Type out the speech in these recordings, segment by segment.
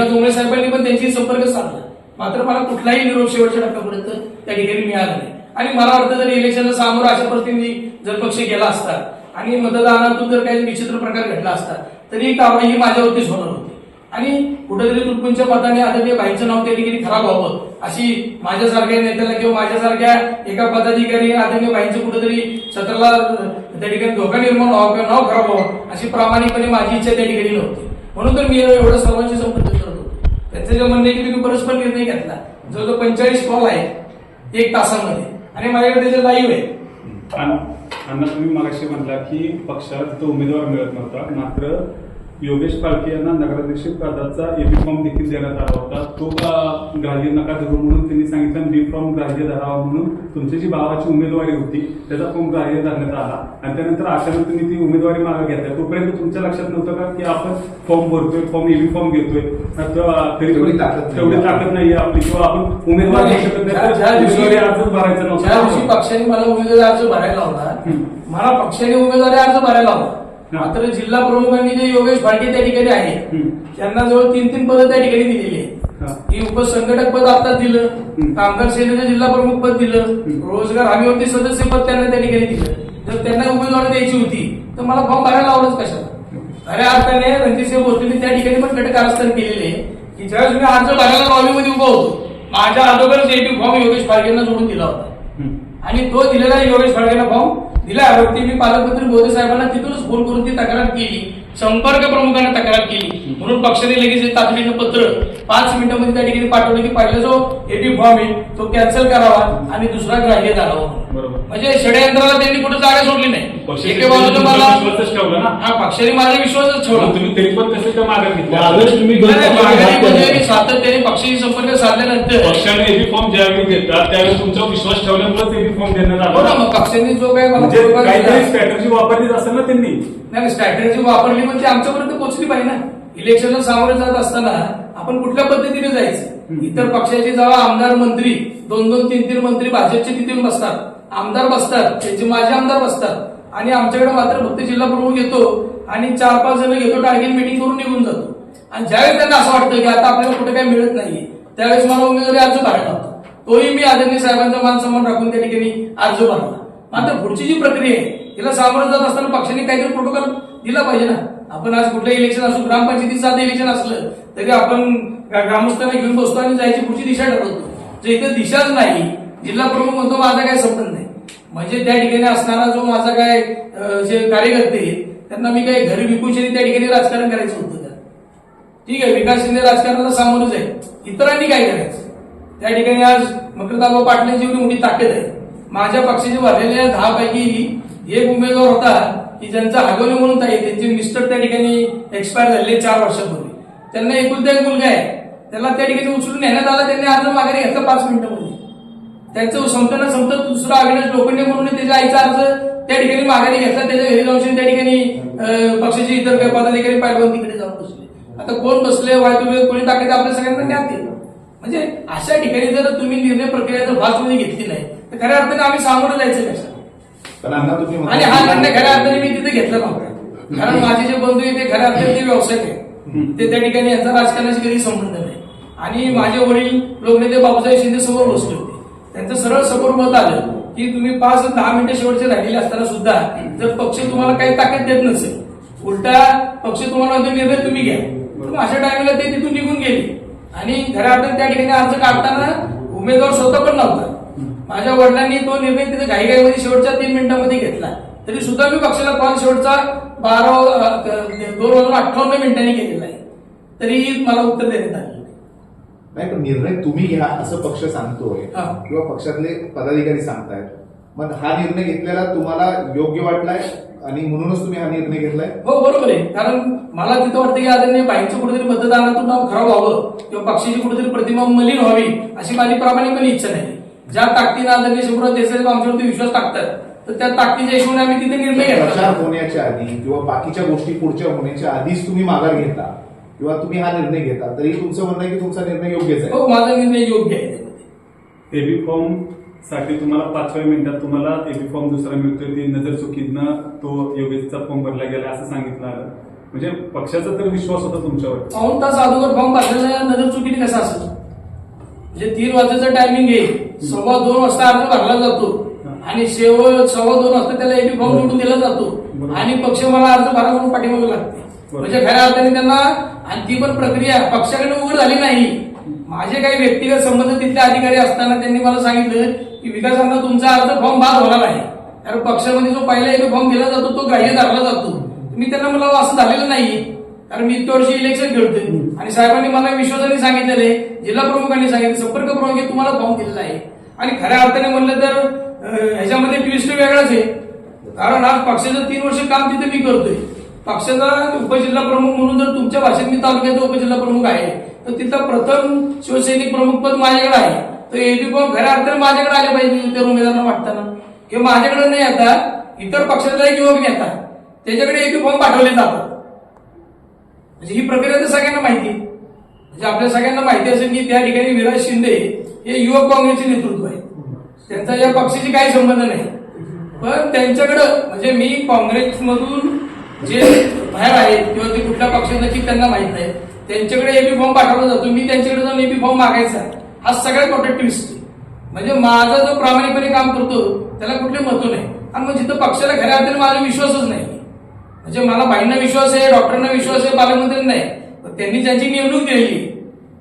एकनाथ डोंगरे साहेबांनी पण त्यांची संपर्क साधला. मात्र मला कुठलाही निरोप शेवटच्या टप्प्यापर्यंत त्या ठिकाणी मिळाला नाही. आणि मला वाटतं जर इलेक्शनला सामोरं अशा प्रतिनिधी जर पक्ष गेला असता आणि मतदानातून जर काही विचित्र प्रकार घडला असता तरी ही कारवाई ही माझ्यावरतीच होणार होती. आणि कुठेतरी तुटपुंच्या मताने आदरणीय बाईचं नाव त्या ठिकाणी खराब व्हावं अशी माझ्यासारख्या नेत्याला किंवा माझ्यासारख्या एका पदाधिकारी आदरणीय बाईंचं कुठेतरी सत्राला त्या ठिकाणी धोका निर्माण व्हावा किंवा नाव खराब व्हावं अशी प्रामाणिकपणे माझी इच्छा त्या ठिकाणी नव्हती. म्हणून तर मी एवढं सर्वांशी संपर्क त्यांचं जे म्हणणं आहे की तुम्ही परस्पर निर्णय घेतला जो जो पंचेचाळीस कॉल आहे एक तासामध्ये. आणि माझ्याकडे त्याचे लाईव्ह आहे अण्णा तुम्ही मगाशी म्हटला की पक्षाला तो उमेदवार मिळत नव्हता मात्र योगेश पालखे यांना नगराध्यक्ष पदाचा एबी फॉर्म देखील देण्यात आला होता. तो अ, ग्राह्य नका धरू म्हणून त्यांनी सांगितलं? बी फॉर्म ग्राह्य धरावा म्हणून. तुमची जी भावाची उमेदवारी होती. त्याचा फॉर्म ग्राह्य धरण्यात आला. आणि त्यानंतर अचानक तुम्ही ती उमेदवारी मागे घेतल्या. तोपर्यंत तुमच्या लक्षात नव्हतं का की आपण फॉर्म भरतोय फॉर्म एबी फॉर्म घेतोय? तर तरी तेवढी ताकद नाही. तेवढी ताकद नाहीये आपली. किंवा आपण उमेदवार अर्जच भरायचा नव्हता. पक्षाने मला उमेदवारी अर्ज भरायला होता. मला पक्षाने उमेदवारी अर्ज भरायला होता. मात्र जिल्हा प्रमुखांनी जे योगेश फाळके त्या ठिकाणी आहे. त्यांना जवळ तीन तीन पदं त्या ठिकाणी दिलेली आहे. की उपसंघटक पद आता दिलं. कामगार सेनेचं जिल्हा प्रमुख पद दिलं. रोजगार हमी होती सदस्य पद त्यांना त्या ठिकाणी दिलं जर त्यांना उमेदवारी द्यायची होती तर मला फॉर्म भरायला लावलंच कशाला खऱ्या अर्थाने रणजितसिंह भोसलेंनी त्या ठिकाणी पण कट कारस्थान केलेले आहे की ज्यावेळेस मी अर्ज भरायला लॉबीमध्ये उभा होतो माझ्या अगोदर जेपी फॉर्म योगेश फाळकेंना जोडून दिला होता. आणि तो दिलेला योगेश फाळकेला फॉर्म दिल्यावरती मी पालकमंत्री मोदी साहेबांना तिथूनच फोन करून ती तक्रार केली. संपर्क प्रमुखांना तक्रार केली. म्हणून पक्षाने लगेच एक तातडीनं पत्र पाच मिनिटांमध्ये त्या ठिकाणी पाठवलं की पहिला जो एपी फॉर्म आहे तो कॅन्सल करावा आणि दुसरा ग्राह्य बरोबर. म्हणजे षडयंत्राला त्यांनी कुठे जागा सोडली नाही. एके बाजूला मला. हा पक्षाने माझा विश्वासच ठेवला. तुम्ही तरी पण कसं काय मागे घेतलं? म्हणजे सातत्याने पक्षाशी संपर्क साधल्यानंतर पक्षाने एबी फॉर्म ज्यावेळी घेतला त्यावेळी तुमचा विश्वास ठेवल्यामुळे एबी फॉर्म देण्यात हो ना आला मग पक्षाने जो काही मला म्हणजे स्ट्रॅटर्जी वापरलीच असेल ना त्यांनी. नाही स्ट्रॅटेजी वापरली ती आमच्यापर्यंत पोहोचली पाहिजे ना. इलेक्शनला सामोरे जात असताना आपण कुठल्या पद्धतीने जायचं? इतर पक्षाचे जेव्हा आमदार मंत्री दोन दोन तीन तीन मंत्री भाजपचे तिथून बसतात. आमदार बसतात त्यांचे माझे आमदार बसतात. आणि आमच्याकडे मात्र फक्त जिल्हा प्रमुख येतो आणि चार पाच जण घेतो टार्गेट मिटिंग करून निघून जातो. आणि ज्यावेळेस त्यांना असं वाटतं की आता आपल्याला कुठे काही मिळत नाहीये त्यावेळेस मला उमेदवारी अर्ज भरायला होता तोही मी आदरणीय साहेबांचा मान सन्मान राखून त्या ठिकाणी अर्ज भरला मात्र पुढची जी प्रक्रिया आहे तिला सामोरं जात असताना पक्षाने काहीतरी प्रोटोकॉल दिला पाहिजे ना. आपण आज कुठलं इलेक्शन असो ग्रामपंचायतीचं साधं इलेक्शन असलं तरी आपण ग्रामस्थांना घेऊन बसतो आणि जायची पुढची दिशा ठरवतो. जर इथे दिशाच नाही जिल्हा प्रमुख म्हणतो माझा काय संबंध नाही. म्हणजे त्या ठिकाणी असणारा जो माझा काय जे कार्यकर्ते त्यांना मी काय घरी विकून त्या ठिकाणी राजकारण करायचं होतं का? ठीक आहे विकास शिंदे राजकारणाला सामोरच आहे इतरांनी काय करायचं? त्या ठिकाणी आज मकरदाबा पाटलांची एवढी मोठी ताकद आहे. माझ्या पक्षाचे भरलेल्या दहा पैकी एक उमेदवार होता की ज्यांचा हगवणे म्हणून ताई त्यांचे मिस्टर त्या ठिकाणी एक्सपायर झालेले चार वर्षापूर्वी. त्यांना एकुलता एक मुलगा आहे. त्याला त्या ठिकाणी उचलून नेण्यात आला त्यांनी अर्ज माघारी घेतला पाच मिनिटांमध्ये त्यांचं संपताना संपत दुसरा अविनाश लोखंडे म्हणून त्याच्या आईचा अर्ज त्या ठिकाणी माघारी घेतला त्याच्या घरी जाऊन त्या ठिकाणी पक्षाचे इतर काही पदाधिकारी पाहिलं तिकडे जाऊन बसले. आता कोण बसले वायतुबे कोणी टाकले आपल्या सगळ्यांना ज्ञात म्हणजे अशा ठिकाणी जर तुम्ही निर्णय प्रक्रिया जर फास्टमध्ये घेतली नाही खऱ्या अर्थाने आम्ही सामोरं जायचं कशा आणि हा निर्णय खऱ्या अर्थाने मी तिथे घेतला नव्हता. कारण माझे जे बंधू आहेत ते खऱ्या अर्थाने ते व्यावसायिक आहेत. ते त्या ठिकाणी यांचा राजकारणाशी कधी संबंध नाही. आणि माझे वडील लोकनेते बाबासाहेब शिंदे समोर बसले होते. त्यांचं सरळ समोर मत आलं की तुम्ही पाच दहा मिनिटं शेवटचे राहिलेले असताना सुद्धा जर पक्ष तुम्हाला काही ताकद देत नसेल उलटा पक्ष तुम्हाला निर्णय तुम्ही घ्या. अशा टायमाला ते तिथून निघून गेले. आणि खऱ्या अर्थाने त्या ठिकाणी अर्ज काढताना उमेदवार स्वतः पण नव्हता. माझ्या वडिलांनी तो निर्णय तिथे घाईघाईमध्ये शेवटच्या तीन मिनिटांमध्ये घेतला. तरी सुद्धा मी पक्षाला कॉल शेवटचा बारा दोन वाजून अठ्ठावन्न मिनिटांनी केलेला आहे. तरी मला उत्तर देण्यात आलं. नाही पण निर्णय तुम्ही घ्या असं पक्ष सांगतोय हा. किंवा पक्षातले पदाधिकारी सांगतायत. मग हा निर्णय घेतलेला तुम्हाला योग्य वाटलाय? आणि म्हणूनच तुम्ही हा निर्णय घेतलाय? हो बरोबर आहे. कारण मला तिथं वाटतं की आदरणीय बाईंचं कुठेतरी मतदानातून नाव खराब व्हावं किंवा पक्षाची कुठेतरी प्रतिमा मलिन व्हावी अशी माझी प्रामाणिकपणे इच्छा नाही. ज्या ताकदीने आदरणीय शिवराज देसाई आमच्यावरती विश्वास टाकतात. तर त्या ताकदीच्या हिशोबाने आम्ही तिथे निर्णय प्रचार घेतला होण्याच्या आधी किंवा बाकीच्या गोष्टी पुढच्या होण्याच्या आधीच तुम्ही माघार घेता किंवा तुम्ही हा निर्णय घेता तरी तुमचं म्हणणं आहे की तुमचा निर्णय योग्यच आहे. हो माझा निर्णय योग्य आहे. त्यामध्ये. एबी फॉर्मसाठी तुम्हाला पाचव्या मिनिटात तुम्हाला एबी फॉर्म दुसरा मिळतोय ती नजर चुकीतनं तो योगेशचा फॉर्म भरला गेला असं सांगितलं आलं. म्हणजे पक्षाचा तर विश्वास होता तुमच्यावर. पाऊन तास अगोदर फॉर्म भरलेला नजर चुकीने कसा असेल म्हणजे तीन वाजेचं टायमिंग आहे. सव्वा दोन वाजता अर्ज भरला जातो. आणि शेवट सव्वा दोन वाजता त्याला एबी फॉर्म निवडून दिला जातो. आणि पक्ष मला अर्ज भरा म्हणून पाठीमागे लागते. म्हणजे खऱ्या अर्थाने त्यांना आणि ती पण प्रक्रिया पक्षाकडे उघड झाली नाही. माझे काही व्यक्तिगत संबंध तिथले अधिकारी असताना त्यांनी मला सांगितलं की विकासांना तुमचा अर्ज फॉर्म बाद होणार आहे. कारण पक्षामध्ये जो पहिला एबी फॉर्म दिला जातो तो ग्राह्य धरला जातो. मी त्यांना मला असं झालेलं नाही. कारण मी इतक्या वर्षी इलेक्शन खेळतोय. आणि साहेबांनी मला विश्वासाने सांगितलेलं आहे जिल्हा प्रमुखांनी सांगितलं संपर्क प्रमुख तुम्हाला फॉर्म दिलेला आहे. आणि खऱ्या अर्थाने म्हणलं तर ह्याच्यामध्ये ट्विस्ट वेगळाच आहे. कारण आज पक्षाचं तीन वर्ष काम तिथे मी करतोय. पक्षाचा उपजिल्हा प्रमुख म्हणून जर तुमच्या भाषेत मी तालुक्याचा उपजिल्हा प्रमुख आहे तर तिथं प्रथम शिवसैनिक प्रमुख पद माझ्याकडे आहे. तर एबी फॉर्म खऱ्या अर्थाने माझ्याकडे आले पाहिजे इतर उमेदवारांना वाटताना. किंवा माझ्याकडे नाही आता इतर पक्षातला एक युवक नेता त्याच्याकडे एबी फॉर्म पाठवले जातात. म्हणजे ही प्रक्रिया तर सगळ्यांना माहिती. आहे. म्हणजे आपल्या सगळ्यांना माहिती असेल की त्या ठिकाणी विराज शिंदे हे युवक काँग्रेसचे नेतृत्व आहे. त्यांचा या पक्षाशी काही संबंध नाही. पण त्यांच्याकडं म्हणजे मी काँग्रेसमधून जे बाहेर आहेत किंवा ते कुठल्या पक्षात नक्की त्यांना माहीत नाही. त्यांच्याकडे एबी फॉर्म पाठवला जातो. मी त्यांच्याकडे जाऊन एबी फॉर्म मागायचा हा सगळ्यात मोठा ट्विस्ट म्हणजे माझा जो प्रामाणिकपणे काम करतो त्याला कुठले महत्त्व नाही. आणि मग जिथं पक्षाला खऱ्या अर्थाने माझा विश्वासच नाही. म्हणजे मला बाईंना विश्वास आहे डॉक्टरांना विश्वास आहे पालकमंत्री नाही. पण त्यांनी ज्यांची नेमणूक दिलेली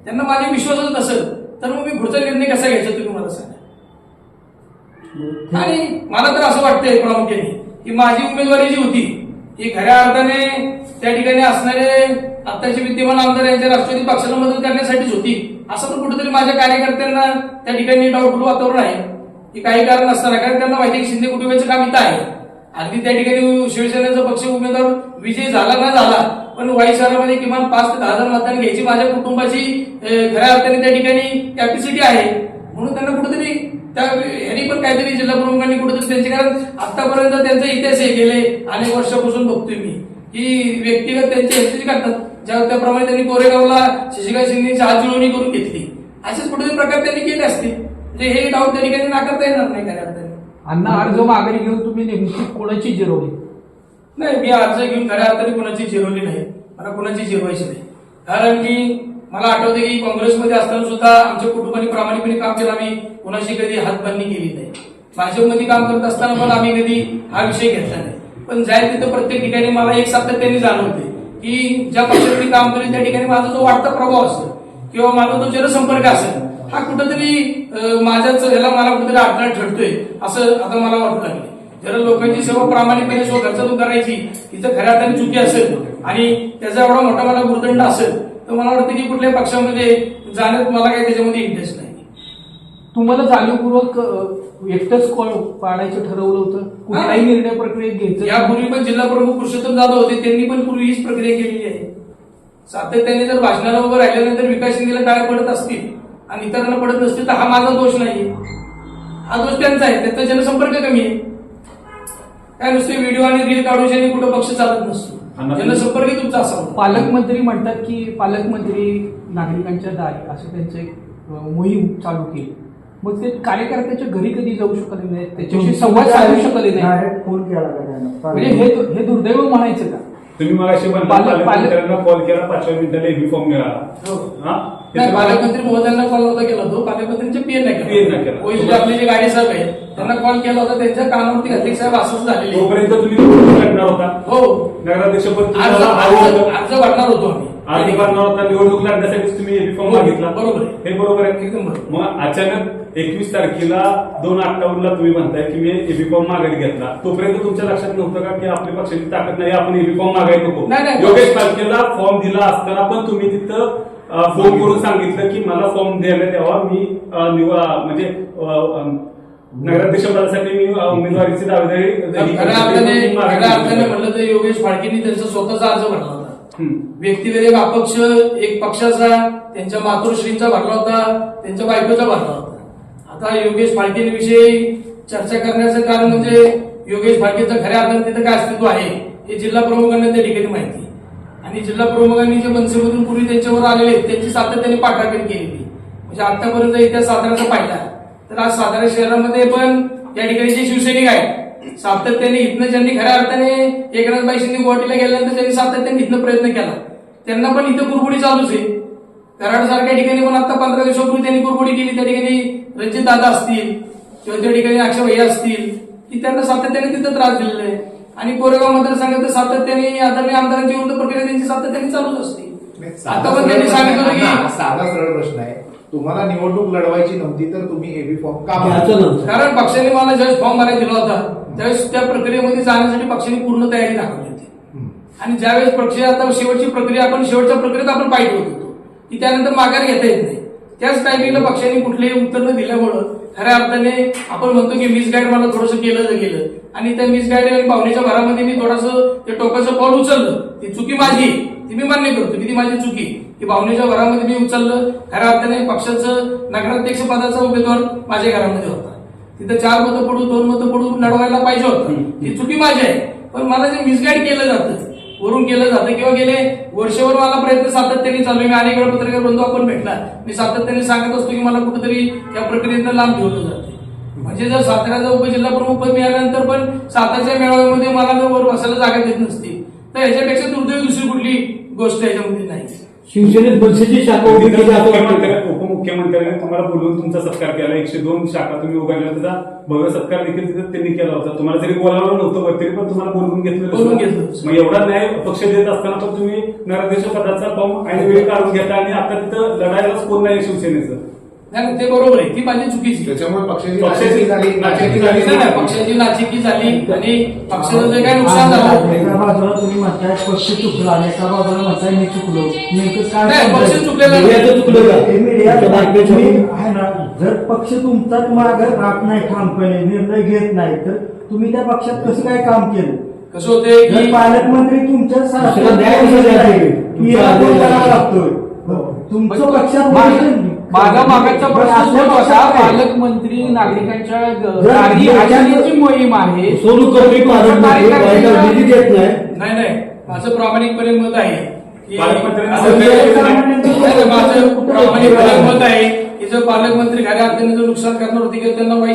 त्यांना माझा विश्वासच नसेल तर मग मी पुढचा निर्णय कसा घ्यायचा तुम्ही मला सांगा. आणि मला तर असं वाटतंय प्रामुख्याने की माझी उमेदवारी जी होती ही खऱ्या अर्थाने त्या ठिकाणी असणारे आत्ताचे विद्यमान आमदार यांच्या राष्ट्रवादी पक्षाला मदत करण्यासाठीच होती. असं पण कुठेतरी माझ्या कार्यकर्त्यांना त्या ठिकाणी डाऊटफुल वातावरण आहे. की काही कारण असताना कारण त्यांना माहिती आहे की शिंदे कुटुंबाचं काम इथं आहे. अगदी त्या ठिकाणी शिवसेनेचा पक्ष उमेदवार विजय झाला ना झाला पण वाई शहरामध्ये किमान पाच ते दहा हजार मतदान घ्यायची माझ्या कुटुंबाची खऱ्या अर्थाने त्या ठिकाणी कॅपॅसिटी आहे. म्हणून त्यांना कुठेतरी त्या यांनी पण काहीतरी जिल्हा प्रमुखांनी कुठेतरी त्यांचे कारण आतापर्यंत त्यांचा इतिहास हे गेले अनेक वर्षापासून बघतोय मी. की व्यक्तिगत त्यांचे हेतूची करतात ज्या त्याप्रमाणे त्यांनी कोरेगावला शशिकांत शिंदेची हात करून घेतली. असेच कुठेतरी प्रकार त्यांनी केले असतील. म्हणजे हे डाऊट त्या ठिकाणी नाकारता येणार नाही खऱ्या अर्थाने. अण्णा अर्ज मागणी घेऊन तुम्ही नेमकी कोणाची जिरवली? नाही मी अर्ज घेऊन खऱ्या अर्थाने कोणाची जिरवली नाही. मला कोणाची जिरवायची नाही. कारण की मला आठवते की काँग्रेसमध्ये असताना सुद्धा आमच्या कुटुंबाने प्रामाणिकपणे काम केलं. आम्ही कोणाशी कधी हातबांधणी केली नाही. भाजपमध्ये काम करत असताना पण आम्ही कधी हा विषय घेतला नाही. पण जाईल तिथं प्रत्येक ठिकाणी मला एक सातत्याने जाणवते की ज्या पक्षाकडे मी काम करेल त्या ठिकाणी माझा जो वाढता प्रभाव असेल किंवा माझा जो जनसंपर्क असेल हा कुठेतरी माझ्याच याला मला कुठेतरी अडथळा ठरतोय असं आता मला वाटू लागले जर लोकांची सेवा प्रामाणिकपणे स्व खर्चातून करायची तिथं खऱ्या अर्थाने चुकी असेल आणि त्याचा एवढा मोठा मला गुरुदंड असेल तर मला वाटतं की कुठल्याही पक्षामध्ये जाण्यात मला काही त्याच्यामध्ये इंटरेस्ट नाही. तुम्हाला जाणीवपूर्वक एकटंच कॉल पाडायचं ठरवलं होतं? कुठलाही निर्णय प्रक्रियेत घ्यायचं यापूर्वी पण जिल्हा प्रमुख पुरुषोत्तम जाधव होते त्यांनी पण पूर्वी हीच प्रक्रिया केलेली आहे. सातत्याने जर भाषणाला उभं राहिल्यानंतर विकास शिंदेला टाळ्या पडत असतील आणि इतरांना पडत नसतील तर हा माझा दोष नाही हा दोष त्यांचा आहे. त्यांचा जनसंपर्क कमी आहे. काय नुसते व्हिडिओ आणि रील काढून कुठं पक्ष चालत नसतो. जनसंपर्क तुमचा असावा पालकमंत्री म्हणतात की पालकमंत्री नागरिकांच्या दारी असं त्यांचं मोहीम चालू केली. मग ते कार्यकर्त्याच्या घरी कधी जाऊ शकले नाहीत? त्याच्याशी संवाद साधू शकले नाही फोन केला म्हणजे हे हे दुर्दैव म्हणायचं का? तुम्ही मग अशी पालक- पालकमंत्र्यांना कॉल केला पाचव्या मिनिटाला एबी फॉर्म मिळाला हो. नाही पालकमंत्री महोदयांना कॉल नव्हता केला होता पालकमंत्र्यांच्या पीएन PM केला. नाही केला. आपले जे गाडी साहेब आहेत त्यांना कॉल केला होता. त्यांच्या कानावरती घातले. साहेब असंच झालेले आहे. तोपर्यंत तुम्ही निवडणूक लढणार होता. हो. नगराध्यक्षपद अर्ज तुम्हाला अर्ज हवं होतं. अर्ज भरणार होतो आम्ही. आज निवडणार होता निवडणूक लढण्यासाठी तुम्ही फॉर्म हो, मागितला. बरोबर. हे बरोबर आहे. एकदम. मग अचानक एकवीस तारखेला दोन अठ्ठावन्नला तुम्ही म्हणताय की मी एबी फॉर्म मागायला घेतला. तोपर्यंत तुमच्या लक्षात नव्हतं का की आपल्या पक्षाची ताकद नाही आपण एबी फॉर्म मागायला नको. योगेश पालकेला फॉर्म दिला असताना पण तुम्ही तिथं फोन करून सांगितलं की मला फॉर्म द्यायला द्यावा. मी म्हणजे अं, अं, नगराध्यक्ष पदासाठी मी उमेदवारीची दावेदारी म्हणलं तर योगेश फाळकेंनी त्यांचा स्वतःचा अर्ज भरला होता. हम्म. अपक्ष एक पक्षाचा त्यांच्या मातोश्रींचा भरला होता त्यांच्या बायकोचा भरला होता. आता योगेश फाळकेंविषयी चर्चा करण्याचं कारण म्हणजे योगेश फाळकेचं खऱ्या अर्थाने तिथं काय अस्तित्व आहे हे जिल्हा प्रमुखांना त्या ठिकाणी माहिती. आणि जिल्हा प्रमुखांनी जे मनसेमधून पूर्वी त्यांच्यावर आलेले आहेत, त्यांची सातत्याने पाठराखण केलेली म्हणजे आतापर्यंत इतिहास साताऱ्याचा पाहिला. तर आज सातारा शहरामध्ये पण या ठिकाणी जे शिवसैनिक आहेत सातत्याने इथनं ज्यांनी खऱ्या अर्थाने एकनाथबाई शिंदे गुवाहाटीला गेल्यानंतर त्यांनी सातत्याने इथनं प्रयत्न केला. त्यांना पण इथं कुरबुडी चालूच आहे. कराड सारख्या ठिकाणी पण आता पंधरा दिवसापूर्वी त्यांनी कुरबुडी केली. त्या ठिकाणी रणजित दादा असतील किंवा त्या ठिकाणी अक्षय भैया असतील की त्यांना सातत्याने तिथं त्रास दिलेला आहे. आणि कोरेगाव मतदारसंघात तर सातत्याने आदरणीय आमदारांची विरुद्ध प्रक्रिया त्यांची सातत्याने चालूच असते. आता पण त्यांनी सांगितलं की साधा सरळ प्रश्न आहे. तुम्हाला निवडणूक लढवायची नव्हती तर तुम्ही एबी फॉर्म का. कारण पक्षाने मला ज्यावेळेस फॉर्म भरायला दिला होता त्यावेळेस त्या प्रक्रियेमध्ये जाण्यासाठी पक्षाने पूर्ण तयारी दाखवली होती. आणि ज्यावेळेस पक्ष आता शेवटची प्रक्रिया आपण शेवटच्या प्रक्रियेत आपण पाहिजे होत की त्यानंतर माघार घेता येत नाही. त्याच टायमिंगला पक्षाने कुठलेही उत्तर न दिल्यामुळं खऱ्या अर्थाने आपण म्हणतो की मिसगाईड मला थोडंसं केलं गेलं. आणि त्या मिसगाईड आणि भावनेच्या भरामध्ये मी थोडंसं ते टोकाचं पाऊल उचललं? ती चुकी माझी ती मी मान्य करतो की ती माझी चुकी की भावनेच्या भरामध्ये मी उचललं. खऱ्या अर्थाने पक्षाचं नगराध्यक्ष पदाचा उमेदवार माझ्या घरामध्ये होता. तिथं चार मतं पडू दोन मतं पडू लढवायला पाहिजे होतं. ही चुकी माझी आहे. पण मला जे मिसगाईड केलं जातं वरून केलं जातं किंवा गेले वर्षभर मला प्रयत्न सातत्याने चालू आहे. मी अनेक वेळा पत्रकार बंधू आपण भेटला मी सातत्याने सांगत असतो की मला कुठेतरी या प्रक्रियेतनं लांब ठेवलं जाते. म्हणजे जर साताऱ्याचा उपजिल्हा प्रमुख पद मिळाल्यानंतर पण सातारच्या मेळाव्यामध्ये मला जर वर बसायला जागा देत नसती तर याच्यापेक्षा दुर्दैवी दुसरी कुठली गोष्ट याच्यामध्ये नाही. शिवसेनेत मनसेची शाखा उभी केली असं उपमुख्यमंत्र्यांनी तुम्हाला बोलवून तुमचा सत्कार केला. एकशे दोन शाखा तुम्ही उघडल्या त्याचा भव्य सत्कार देखील तिथे त्यांनी केला होता. तुम्हाला जरी बोलावलं नव्हतं तरी पण तुम्हाला बोलवून घेतलं बोलवून घेतलं. मग एवढा न्याय पक्ष देत असताना पण तुम्ही नगराध्यक्ष पदाचा फॉर्म वेळी काढून घेता आणि आता तिथं लढायलाच कोण नाही शिवसेनेचं. नाही ते बरोबर आहे. ती माझी चुकीची. त्याच्यामुळे पक्षाची पक्षाची झाली नाचक्की झाली. नाही, पक्षाची नाचिकी झाली आणि पक्षाचं जे काही नुकसान झालं. एका बाजूला तुम्ही म्हणताय पक्ष चुकला आणि एका बाजूला म्हणताय मी चुकलो. नेमकं काय? पक्ष चुकलेला? हे आहे ना जर पक्ष तुमचा मागे राहत नाही ठामपणे निर्णय घेत नाही तर तुम्ही त्या पक्षात कसं काय काम केलं? कसं जर की पालकमंत्री तुमच्या लागतोय. तुमचं पक्षात माझा माझा मागाचा प्रश्न काय? पालकमंत्री नागरिकांच्या ग- जर दारी याच्यात- आणण्याची मोहीम आहे. सोनू कवडी नाही. नाही नाही. माझं प्रामाणिकपणे मत आहे की की माझं प्रामाणिकपणे मत आहे की जर पालकमंत्री खऱ्या अर्थाने जर नुकसान करणार होते किंवा त्यांना मग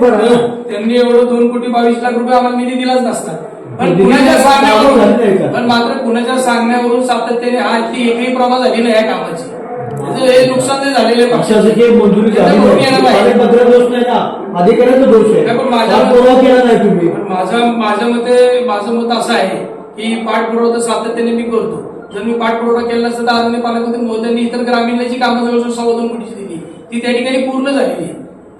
बरं. त्यांनी एवढं दोन कोटी बावीस लाख रुपये आम्हाला निधी दिलाच नसता. पण कुणाच्या सांगण्यावरून का? पण मात्र कुणाच्या सांगण्यावरून सातत्याने आज ती एकही प्रभा झाली नाही या कामाची. हे नुकसान जे झालेलं काही मंजुरी झाली नाही येणं पाहिजे. पालकमंत्र्याचा दोष नाही ना अधिकाऱ्याचा दोष आहे. नाही, पण माझ्या- पाठपुरावा केला नाही तुम्ही. पण माझं माझ्या मते माझं मत असं आहे की पाठपुरावा सातत्याने मी करतो. जर मी पाठपुरावा केला नसता तर आदरणीय पालकमंत्री मोदयांनी इतर ग्रामीणची कामं जवळजवळ सव्वा दोन कोटीची दिली. ती त्या ठिकाणी पूर्ण झालेली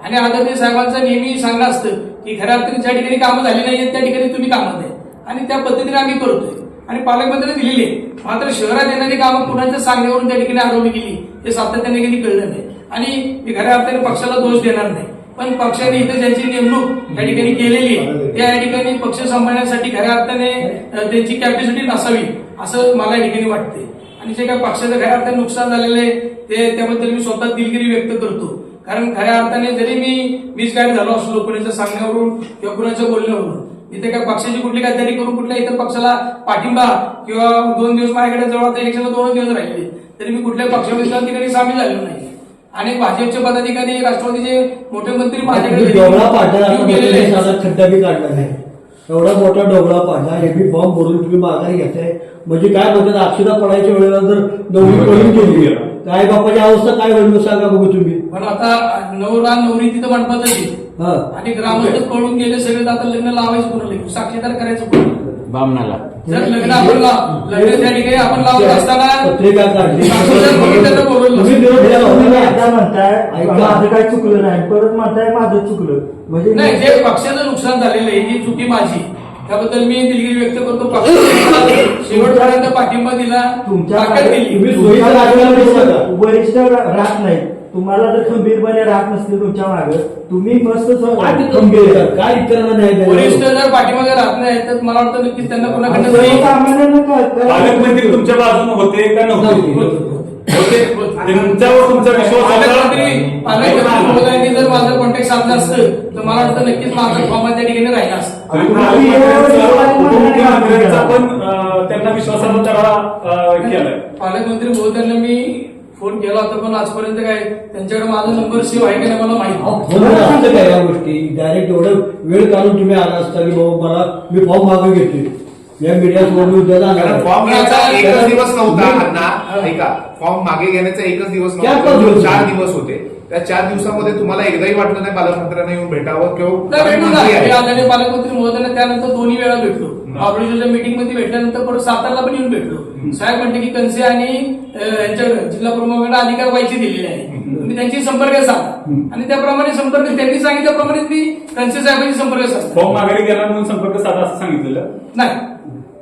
आणि आदरणीय साहेबांचं नेहमी सांगणं असतं की अर्थाने ज्या ठिकाणी कामं झाली नाहीत त्या ठिकाणी तुम्ही कामं द्या. आणि त्या पद्धतीने आम्ही करतोय. आणि पालकमंत्र्यांनी दिलेली आहे. मात्र शहरात येणारी कामं कुणाच्या सांगण्यावरून त्या ठिकाणी आरोपी केली हे सातत्याने कधी कळलं नाही. आणि मी खऱ्या अर्थाने पक्षाला दोष देणार नाही. पण पक्षाने इथे ज्यांची नेमणूक त्या ठिकाणी केलेली आहे त्या ठिकाणी पक्ष सांभाळण्यासाठी खऱ्या अर्थाने त्यांची कॅपॅसिटी नसावी असं मला या ठिकाणी वाटते आणि जे काय पक्षाचं खऱ्या अर्थाने नुकसान झालेलं आहे ते त्याबद्दल मी स्वतः दिलगिरी व्यक्त करतो. कारण खऱ्या अर्थाने जरी मी मिसगाईड झालो असलो कुणाच्या सांगण्यावरून किंवा कुणाच्या बोलण्यावरून इथे काय पक्षाची कुठली गद्दारी करून कुठल्या इतर पक्षाला पाठिंबा किंवा दोन दिवस माझ्याकडे जवळ आता इलेक्शनला दोन दिवस राहिले. तरी मी कुठल्याही पक्षामध्ये सामील झालेलो नाही. आणि भाजपचे पदाधिकारी राष्ट्रवादीचे मोठे मंत्री माझ्याकडे एवढा मोठा डोबळा पाडला हे बी फॉर्म भरून तुम्ही माघारी घेताय म्हणजे काय म्हणतात अक्षरा पडायच्या वेळेला जर नवरी पडून गेली. काय बापाची अवस्था काय होईल सांगा बघू तुम्ही. पण आता नवरा नवरी तिथं. हा आणि ग्रामस्थच पळून गेले सगळे आता लग्न लावायचं कोणाला साक्षीदार करायचं कोणाला बामणाला. जर लग्न आपण लाव लग्न त्या ठिकाणी आपण लावत असताना पत्रिका काढली साक्षीदार म्हणून त्यांना बोलवलं तुम्ही नसतं. विरोध केला तुम्ही होता एकदा ना? म्हणताय ऐका. माझं काय चुकलं नाही परत म्हणताय माझं चुकलं. म्हणजे नाही जे पक्षाचं नुकसान झालेलं आहे ही चुकी माझी. त्याबद्दल मी दिलगिरी व्यक्त करतो. पक्षाने शेवटपर्यंत पाठिंबा दिला तुमच्या ताकद दिली. तुम्ही. वरिष्ठ राहत नाही. तुम्हाला जर खंबीरपणे राहत नसतील तुमच्या मागे तुम्ही मस्त खंबीर? काय इतरांना न्याय द्यायला? वरिष्ठ जर पाठीमागे राहत नाही तर मला वाटतं नक्कीच त्यांना कुणाकडनं तरी सर्वसामान्यांना काय- काय- पालकमंत्री तुमच्या बाजूने होते का नव्हते? तुमचा विश्वास पालकमंत्री होता पालकमंत्री महोदयांनी जर माझं कॉन्टॅक्ट साधलं असतं तर मला वाटतं नक्कीच माझा फॉर्म त्या ठिकाणी राहिला असतं. आणि पालकमंत्र्यांचा- उपमुख्यमंत्र्यांचा पण अं, त्यांना विश्वासाचा तडा अं, केलाय. पालकमंत्री महोदयांना मी फोन केला होता पण आजपर्यंत काय त्यांच्याकडे माझा नंबर सेव्ह आहे का नाही मला माहिती. फोन काय या गोष्टी. डायरेक्ट एवढं वेळ काढून तुम्ही आला असता की बाबा मला मी फॉर्म मागे घेतोय या मीडिया समोर मी उद्या कारण जाणार फॉर्म घ्यायचा एकच दिवस नव्हता हा. अण्णा. ऐका फॉर्म मागे घेण्याचा एकच दिवस चार नव्हता. दिवस होते. त्या चार दिवसामध्ये तुम्हाला एकदाही वाटलं नाही पालकमंत्र्यांना येऊन भेटावं किंवा. आदरणीय पालकमंत्री महोदयांना त्यानंतर दोन्ही वेळा भेटलो. महाबळेश्वरच्या मीटिंगमध्ये भेटल्यानंतर परत सातारला पण येऊन भेटलो. साहेब म्हणते की कनसे आणि यांच्या जिल्हा प्रमुखांना अधिकार व्हायचे दिलेले आहे मी त्यांची संपर्क साधला आणि त्याप्रमाणे संपर्क त्यांनी सांगितल्याप्रमाणे मी कनसे साहेबांची संपर्क साधला फॉर्म माघारी गेला म्हणून संपर्क साधा असं सांगितलेलं? नाही.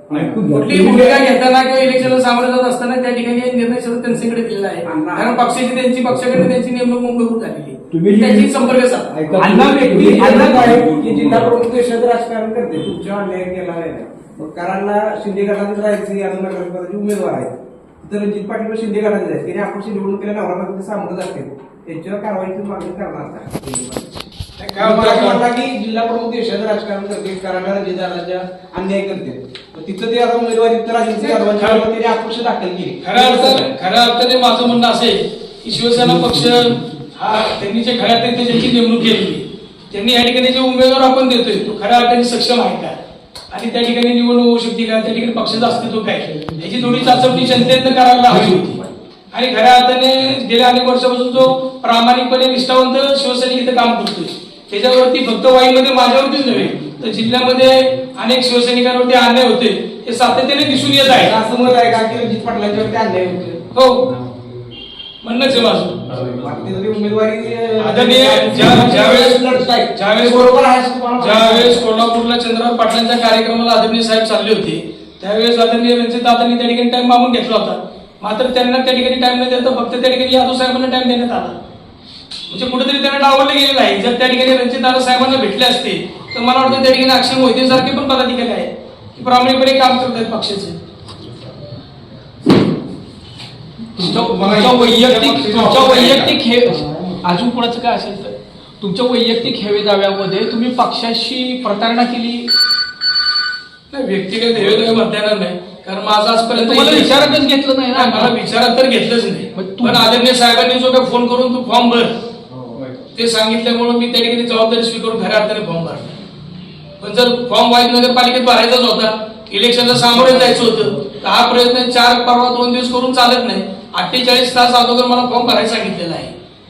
कुठलीही भूमिका घेताना किंवा इलेक्शनला सामोरे जात असताना त्या ठिकाणी निर्णय सर्व त्यांच्याकडे दिलेला आहे. कारण पक्षाची त्यांची पक्षाकडे त्यांची नेमणूक मुंबईहून झालेली तुम्ही त्यांची संपर्क अण्णा तुम्ही- व्यक्ती अण्णा काय की जिल्हा प्रमुख देशात राजकारण करते. तुमच्या अन्याय केला नाही. मग करांना शिंदे गटात राहायचे अजून नगरपदाचे उमेदवार आहेत. तर रणजित पाटील शिंदे गटात आहेत. त्यांनी अपक्ष निवडून केल्या नवरा सामोरं जाते. त्यांच्यावर कारवाईची मागणी करणार का असं जिल्हा प्रमुख देशात राजकारण करते रणजित दादाच्या अन्याय करते. तिथं ते आता उमेदवारी तर त्यांनी अपक्ष दाखल केली. खऱ्या अर्थाने खऱ्या अर्थाने माझं म्हणणं असेल की शिवसेना पक्ष हा त्यांनी जे खऱ्या अर्थाने ज्यांची नेमणूक केली त्यांनी या ठिकाणी जे उमेदवार आपण देतोय तो खऱ्या अर्थाने सक्षम आहे का? आणि त्या ठिकाणी निवडणूक होऊ शकते का? त्या ठिकाणी पक्षाचं अस्तित्व काय? याची थोडी चाचपणी जनतेनं करायला हवी होती. आणि खऱ्या अर्थाने गेल्या अनेक वर्षापासून जो प्रामाणिकपणे निष्ठावंत शिवसैनिक इथं काम करतोय. त्याच्यावरती फक्त वाईमध्ये माझ्यावरतीच नव्हे तर जिल्ह्यामध्ये अनेक शिवसैनिकांवरती अन्याय होते हे सातत्याने दिसून येत आहे. असं मत आहे का? की रणजित पाटलांच्या वरती अन्याय होते हो. म्हणणंच आहे माझं. उमेदवारी आदरणीय ज्या- ज्यावेळेस लढतायत. ज्यावेळेस बरोबर आहे. ज्यावेळेस कोल्हापूरला चंद्रराव पाटलांच्या कार्यक्रमाला आदरणीय साहेब चालले होते त्यावेळेस आदरणीय रणजित दादांनी त्या ठिकाणी टाइम मागून घेतला होता. मात्र त्यांना त्या ठिकाणी टाइम न देता फक्त त्या ठिकाणी यादव साहेबांना टाइम देण्यात आला. म्हणजे कुठेतरी त्यांना डावललं गेलेलं आहे. जर त्या ठिकाणी रणजित दादा साहेबांना भेटले असते तर मला वाटतं त्या ठिकाणी अक्षय मोहिते सारखे पण पदाधिकारी आहेत. की प्रामाणिकपणे काम करत आहेत पक्षाचे. वैयक्तिक तुमच्या वैयक्तिक हे अजून कोणाचं काय असेल तर? तुमच्या वैयक्तिक हेवे दाव्यामध्ये तुम्ही पक्षाशी प्रतारणा केली? नाही व्यक्तिगत हेवे म्हणता येणार नाही. कारण माझा आजपर्यंत तुम्हाला विचारातच घेतलं नाही नाही, मला ना विचारात तर घेतलंच नाही. पण आदरणीय साहेबांनी जो काही फोन करून तू फॉर्म भर. ते सांगितल्यामुळे मी त्या ठिकाणी जबाबदारी स्वीकारून खऱ्या अर्थाने फॉर्म भरला. पण जर फॉर्म वाईज नगरपालिकेत भरायचाच होता इलेक्शनला सामोरे जायचं होतं तर हा प्रयत्न चार परवा दोन दिवस करून चालत नाही. अठ्ठेचाळीस तास अगोदर मला फॉर्म भरायला सांगितलेला आहे.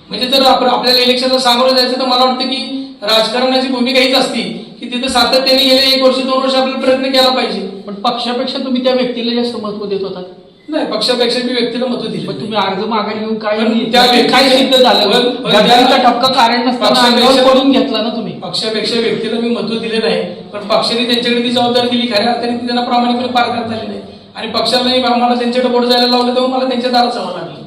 म्हणजे जर आपण आपल्याला इलेक्शनला सामोरं जायचं तर मला वाटतं की राजकारणाची भूमिका हीच असती. की तिथं सातत्याने गेले एक वर्ष दोन वर्ष आपल्याला प्रयत्न केला पाहिजे. पण पक्षापेक्षा तुम्ही त्या व्यक्तीला जास्त महत्त्व देत होता. नाही पक्षापेक्षा मी व्यक्तीला महत्त्व दिले पण तुम्ही अर्ज माघारी घेऊन काय त्या काय सिद्ध झालं? ठपका कारण नसताना पडून घेतला ना तुम्ही. पक्षापेक्षा व्यक्तीला मी महत्त्व दिले नाही. पण पक्षाने त्यांच्याकडे ती जबाबदारी दिली. खऱ्या अर्थाने ती त्यांना प्रामाणिकपणे पार करता आली नाही. आणि पक्षालाही मला त्यांच्याकडे बोट जायला लावलं तेव्हा मला त्यांच्या दारात जावं लागलं.